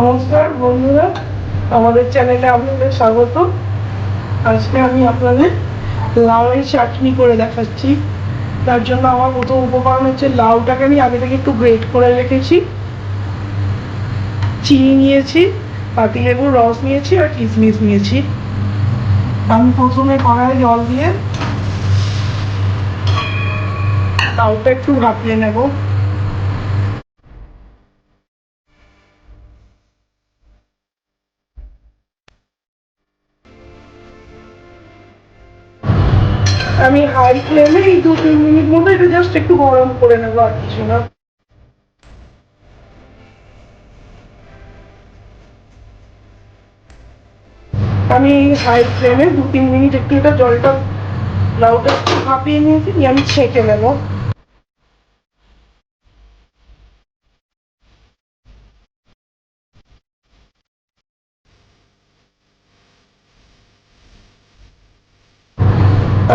নমস্কার বন্ধুরা, আমাদের চ্যানেলে আপনাদের স্বাগত। আজকে আমি আপনাদের লাউয়ের চাটনি করে দেখাচ্ছি। তার জন্য আমার প্রথম উপকরণ হচ্ছে লাউটাকে আমি আগে থেকে একটু গ্রেট করে রেখেছি। চিনি নিয়েছি পাতিলেবুর রস নিয়েছি আর কিশমিশ নিয়েছি। আমি প্রথমে কড়াই জল দিয়ে লাউটা একটু ভাপিয়ে নেব। আমি হাই ফ্লেমে এই দু তিন মিনিট মতো এটা জাস্ট একটু গরম করে নেব আর কিছু না। আমি হাই ফ্লেমে দু তিন মিনিট একটু এটা জলটা লাউটা একটু ভাপিয়ে নিয়েছি, নিয়ে আমি ছেঁকে নেব।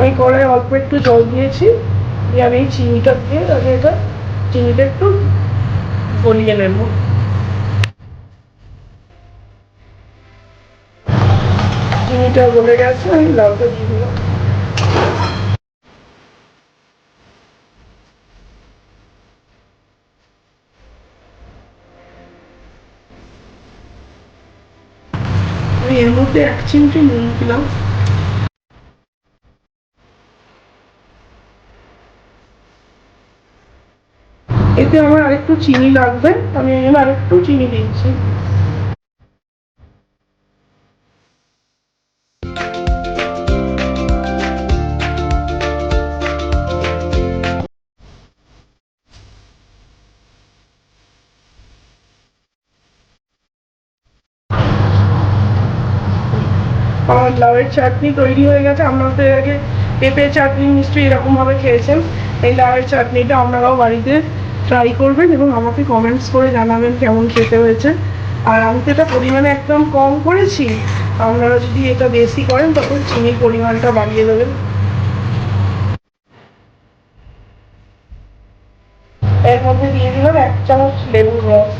আমি কড়াই অল্প একটু জল দিয়েছি, দিয়ে আমি এই চিনিটা দিয়ে আগে এটা চিনিটা একটু গলিয়ে নেব। চিনিটা গলে গেছে, আমি লাউটা দিয়ে দিলাম। এর মধ্যে এক চিমটি নুন দিলাম। এতে আমার আরেকটু চিনি লাগবে, আমি জন্য আরেকটু চিনি দিচ্ছি। আমার লাউয়ের চাটনি তৈরি হয়ে গেছে, আপনাদের আগে পেঁপে চাটনি নিশ্চয়ই এরকমভাবে খেয়েছেন। এই লাউয়ের চাটনিটা আপনারাও বাড়িতে ট্রাই করবেন এবং আমাকে কমেন্টস করে জানাবেন কেমন খেতে হয়েছে। আর আমি তো এটা পরিমাণে একদম কম করেছি। আপনারা যদি এটা বেশি করেন, তখন চিনির পরিমাণটা বাড়িয়ে দেবেন। এর মধ্যে দিয়ে এক চামচ লেবুর রস।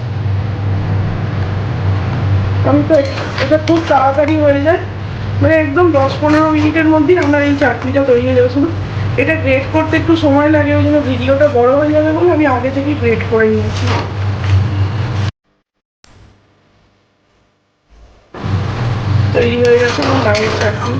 আমি তো এটা খুব তাড়াতাড়ি হয়ে যায়। মানে একদম দশ পনেরো মিনিটের মধ্যেই আপনার এই চাটনিটা তৈরি হয়ে যাবে। শুধু এটা গ্রেড করতে একটু সময় লাগে, ওই জন্য ভিডিওটা বড় হয়ে যাবে বলে আমি আগে থেকেই গ্রেড করে নিয়েছি। তৈরি হয়ে গেছে আমার লাউয়ের চাটনি